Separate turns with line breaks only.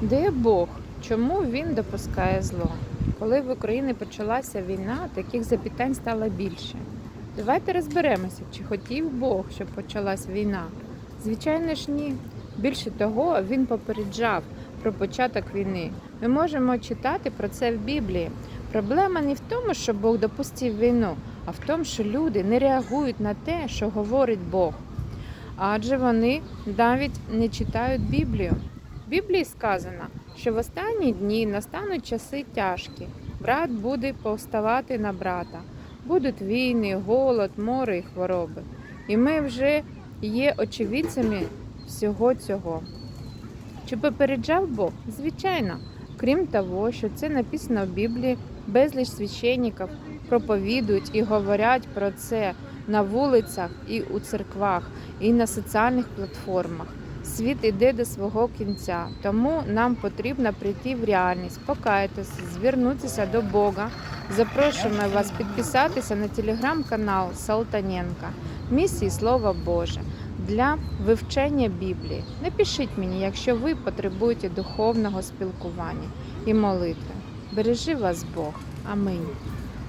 Де Бог? Чому він допускає зло? Коли в Україні почалася війна, таких запитань стало більше. Давайте розберемося, чи хотів Бог, щоб почалась війна. Звичайно ж ні. Більше того, він попереджав про початок війни. Ми можемо читати про це в Біблії. Проблема не в тому, що Бог допустив війну, а в тому, що люди не реагують на те, що говорить Бог. Адже вони навіть не читають Біблію. В Біблії сказано, що в останні дні настануть часи тяжкі. Брат буде повставати на брата. Будуть війни, голод, море і хвороби. І ми вже є очевидцями всього цього. Чи попереджав Бог? Звичайно. Крім того, що це написано в Біблії, безліч священників проповідують і говорять про це на вулицях і у церквах, і на соціальних платформах. Світ іде до свого кінця, тому нам потрібно прийти в реальність, покаятися, звернутися до Бога. Запрошуємо вас підписатися на телеграм-канал Салтаненка місії Слово Боже для вивчення Біблії. Напишіть мені, якщо ви потребуєте духовного спілкування і молитви. Бережи вас Бог. Аминь.